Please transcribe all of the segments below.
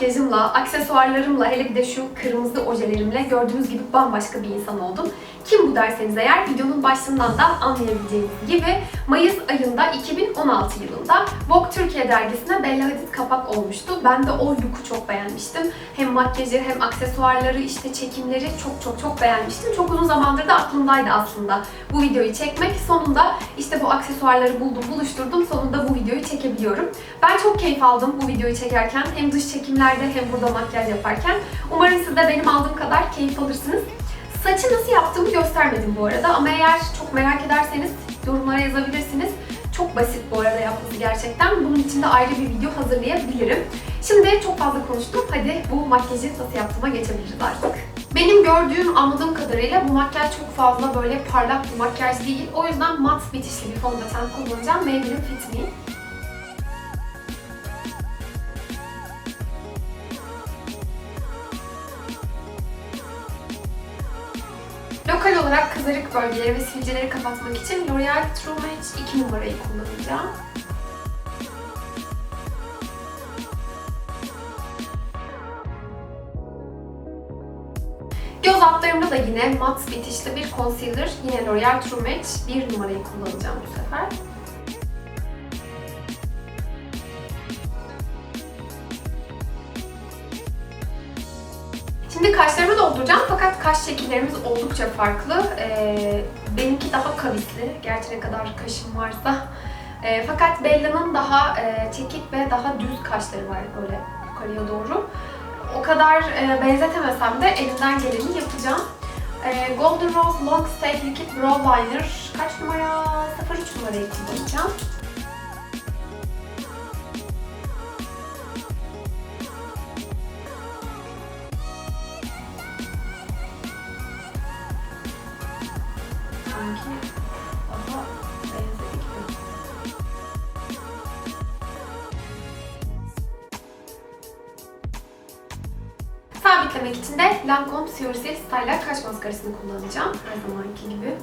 makyajımla, aksesuarlarımla, hele bir de şu kırmızı ojelerimle gördüğünüz gibi bambaşka bir insan oldum. Kim bu derseniz eğer videonun başından da anlayabileceğiniz gibi Mayıs ayında 2016 yılında Vogue Türkiye dergisine Bella Hadid kapak olmuştu. Ben de o look'u çok beğenmiştim. Hem makyajı hem aksesuarları işte çekimleri çok çok çok beğenmiştim. Çok uzun zamandır da aklımdaydı aslında bu videoyu çekmek. Sonunda işte bu aksesuarları buldum, buluşturdum. Sonunda bu videoyu çekebiliyorum. Ben çok keyif aldım bu videoyu çekerken. Hem dış çekimlerde hem burada makyaj yaparken. Umarım siz de benim aldığım kadar keyif alırsınız. Saçı nasıl yaptığımı göstermedim bu arada ama eğer çok merak ederseniz yorumlara yazabilirsiniz. Çok basit bu arada yapması gerçekten. Bunun için de ayrı bir video hazırlayabilirim. Şimdi çok fazla konuştum. Hadi bu makyajı nasıl yaptığıma geçebiliriz artık. Benim gördüğüm, anladığım kadarıyla bu makyaj çok fazla böyle parlak bir makyaj değil. O yüzden mat bitişli bir fondöten kullanacağım. Maybelline Fit Me. Kızarık bölgeleri ve sivilceleri kapatmak için L'Oreal True Match 2 numarayı kullanacağım. Göz altlarımda da yine mat bitişli bir concealer. Yine L'Oreal True Match 1 numarayı kullanacağım bu sefer. Fakat kaş şekillerimiz oldukça farklı. Ee, benimki daha kavisli. Gerçi ne kadar kaşım varsa. Ee, fakat Bella'nın daha e, çekik ve daha düz kaşları var böyle yukarıya doğru. O kadar e, benzetemesem de elimden geleni yapacağım. E, Golden Rose Long Stay Liquid Brow Liner kaç numara? 03 numarayı kullanacağım. Sabitlemek için de Lancome Surreal Styler kaş maskarasını kullanacağım. Her zamanki gibi.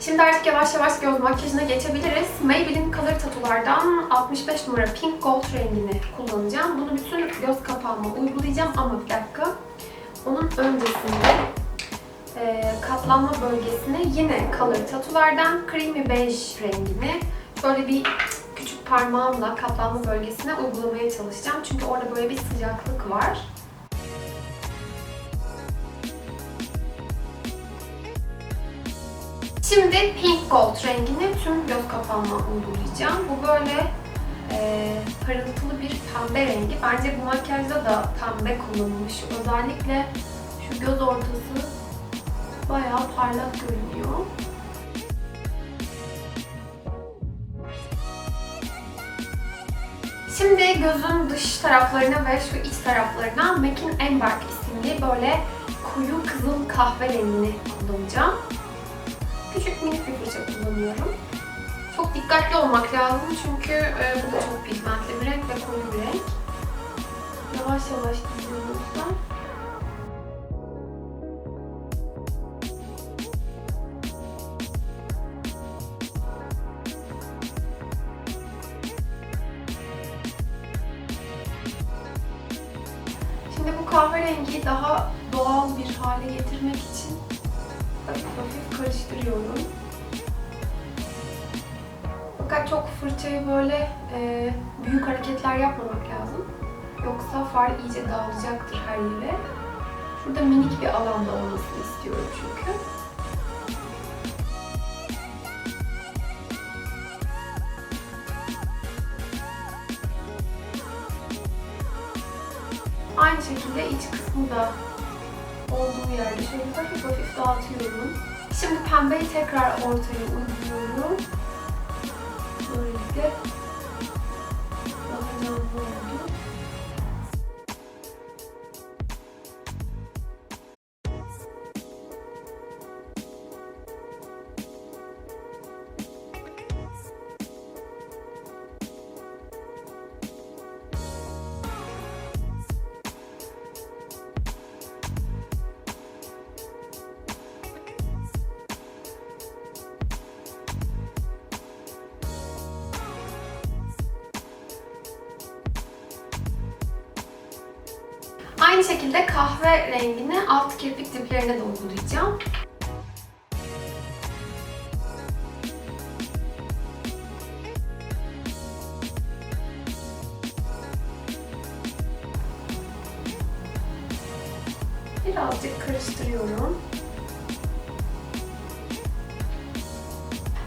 Şimdi artık yavaş yavaş göz makyajına geçebiliriz. Maybelline Color Tattoo'lardan 65 numara Pink Gold rengini kullanacağım. Bunu bütün göz kapağıma uygulayacağım ama bir dakika. Onun öncesinde e, katlanma bölgesine yine Color Tattoo'lardan Creamy Beige rengini böyle bir parmağımla katlanma bölgesine uygulamaya çalışacağım. Çünkü orada böyle bir sıcaklık var. Şimdi Pink Gold rengini tüm göz kapağıma uygulayacağım. Bu böyle e, parıltılı bir pembe rengi. Bence bu makyajda da pembe kullanılmış. Özellikle şu göz ortası bayağı parlak görünüyor. Şimdi gözün dış taraflarına ve şu iç taraflarına MAC'in Embark isimli böyle koyu kızıl kahve rengini kullanacağım. Küçük minik bir fırça kullanıyorum. Çok dikkatli olmak lazım çünkü e, bu da çok pigmentli bir renk ve koyu bir renk. Yavaş yavaş gidiyoruzda. Kahverengiyi daha doğal bir hale getirmek için hafif hafif karıştırıyorum. Fakat çok fırçayı böyle e, büyük hareketler yapmamak lazım. Yoksa far iyice dağılacaktır her yere. Şurada minik bir alanda olmasını istiyorum çünkü. Şekilde iç kısmı da olduğu yerde şöyle hafif hafif dağıtıyorum. Şimdi pembeyi tekrar ortaya uyguluyorum. Böylelikle Aynı şekilde kahve rengini alt kirpik diplerine de uygulayacağım. Birazcık karıştırıyorum.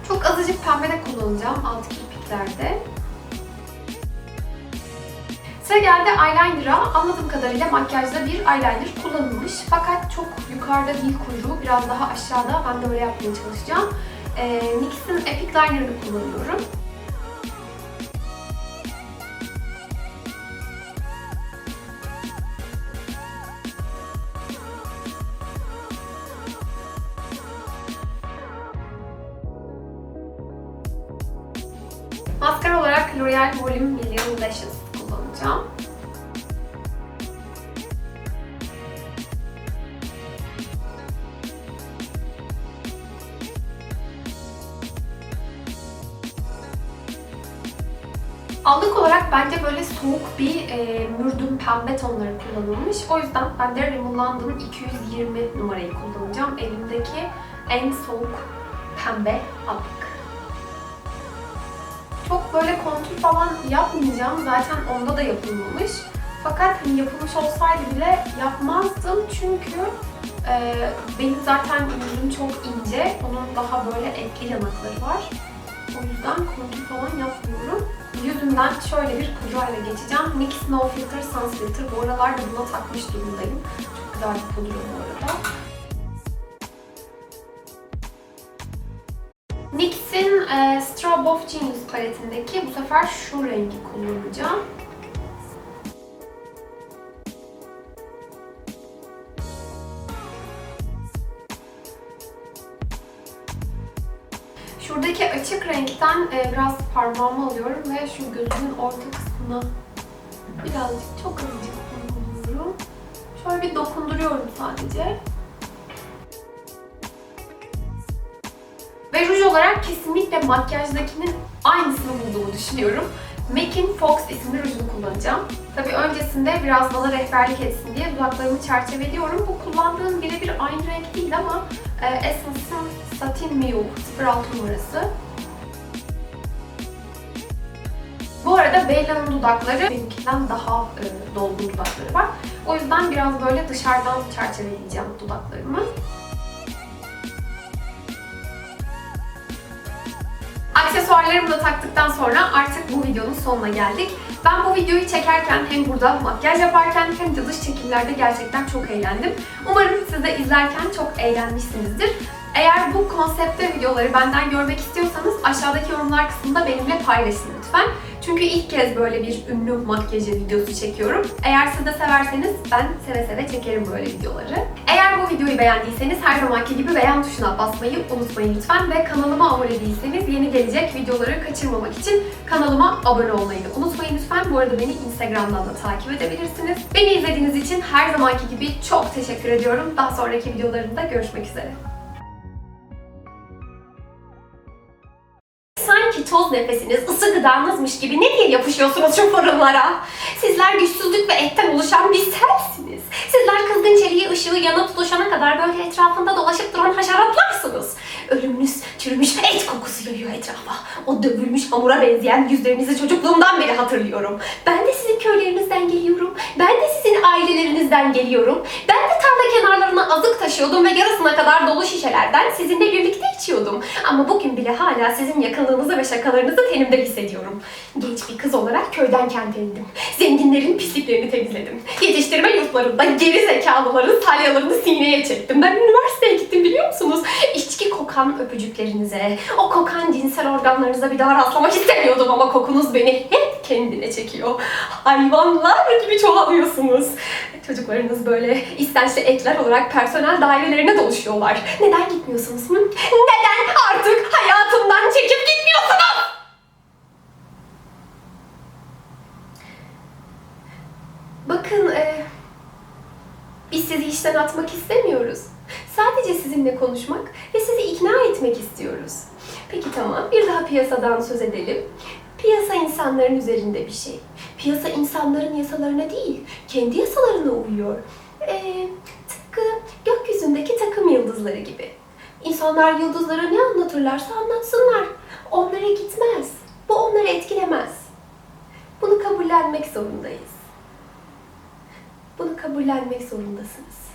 Çok azıcık pembe de kullanacağım alt kirpiklerde. Sıra geldi eyeliner'a. Anladığım kadarıyla makyajda bir eyeliner kullanılmış. Fakat çok yukarıda değil kuyruğu, biraz daha aşağıda. Ben de öyle yapmaya çalışacağım. Ee, NYX'in Epic Liner'ını kullanıyorum. Maskara olarak L'Oreal Volume Million Lashes kullanacağım. Allık olarak bence böyle soğuk bir e, mürdüm pembe tonları kullanılmış. O yüzden ben de Rimmel London 220 numarayı kullanacağım. Elimdeki en soğuk pembe allık. Böyle kontur falan yapmayacağım. Zaten onda da yapılmamış. Fakat hani yapılmış olsaydı bile yapmazdım çünkü e, benim zaten yüzüm çok ince. Onun daha böyle etli yanakları var. O yüzden kontur falan yapmıyorum. Yüzümden şöyle bir pudrayla geçeceğim. NYX No Filter Sans Filter. Bu aralar da buna takmış durumdayım. Çok güzel bir pudra bu arada. E, Strobe of Genius paletindeki bu sefer şu rengi kullanacağım. Şuradaki açık renkten e, biraz parmağımı alıyorum ve şu gözümün orta kısmına birazcık çok azıcık uyguluyorum. Şöyle bir dokunduruyorum sadece. Olarak kesinlikle makyajdakinin aynısını bulduğumu düşünüyorum. MAC'in Fox isimli rujunu kullanacağım. Tabii öncesinde biraz bana rehberlik etsin diye dudaklarımı çerçeveliyorum. Bu kullandığım birebir aynı renk değil ama e, Essence'ın Satin Miu 06 numarası. Bu arada Bella'nın dudakları benimkinden daha e, dolgun dudakları var. O yüzden biraz böyle dışarıdan çerçeveleyeceğim dudaklarımı. Aksesuarlarımı da taktıktan sonra artık bu videonun sonuna geldik. Ben bu videoyu çekerken hem burada makyaj yaparken hem de dış çekimlerde gerçekten çok eğlendim. Umarım siz de izlerken çok eğlenmişsinizdir. Eğer bu konsepte videoları benden görmek istiyorsanız aşağıdaki yorumlar kısmında benimle paylaşın lütfen. Çünkü ilk kez böyle bir ünlü makyajı videosu çekiyorum. Eğer siz de severseniz ben seve seve çekerim böyle videoları. Eğer bu videoyu beğendiyseniz her zamanki gibi beğen tuşuna basmayı unutmayın lütfen. Ve kanalıma abone değilseniz yeni gelecek videoları kaçırmamak için kanalıma abone olmayı unutmayın lütfen. Bu arada beni Instagram'dan da takip edebilirsiniz. Beni izlediğiniz için her zamanki gibi çok teşekkür ediyorum. Daha sonraki videolarımda görüşmek üzere. Toz nefesiniz, ısı gıdanızmış gibi ne diye yapışıyorsunuz şu fırınlara? Sizler güçsüzlük ve etten oluşan bir selsiniz. Sizler kızgın çeliği ışığı yanıp tutuşana kadar böyle etrafında dolaşıp duran haşeratlarsınız. Ölümünüz çürümüş et kokusu yayıyor etrafa. O dövülmüş hamura benzeyen yüzlerinizi çocukluğumdan beri hatırlıyorum. Ben de sizin köylerinizden geliyorum. Ben de sizin ailelerinizden geliyorum. Ben de tarla kenarlarına azık taşıyordum ve yarısına kadar dolu şişelerden sizinle birlikte içiyordum. Ama bugün bile hala sizin yakınlığınızı ve şakalarınızı tenimde hissediyorum. Genç bir kız olarak köyden kente indim. Zenginlerin pisliklerini temizledim. Yetiştirme yurtlarında geri zekalıların salyalarını sineye çektim. Ben üniversiteye gittim biliyor musunuz? İçki kokan öpücüklerinize, o kokan cinsel organlarınıza bir daha rastlamak istemiyordum ama kokunuz beni hep kendine çekiyor. Hayvanlar gibi çoğalıyorsunuz. Çocuklarınız böyle istençli ekler olarak personel dairelerine doluşuyorlar. Neden gitmiyorsunuz? Hı? Neden artık hayatımdan çekip gitmiyorsunuz? Bakın, e, biz sizi işten atmak istemiyoruz. Sadece sizinle konuşmak ve sizi ikna etmek istiyoruz. Peki tamam, bir daha piyasadan söz edelim. Piyasa insanların üzerinde bir şey. Piyasa insanların yasalarına değil, kendi yasalarına uyuyor. Ee, tıpkı gökyüzündeki takım yıldızları gibi. İnsanlar yıldızlara ne anlatırlarsa anlatsınlar. Onlara gitmez. Bu onları etkilemez. Bunu kabullenmek zorundayız. Bunu kabullenmek zorundasınız.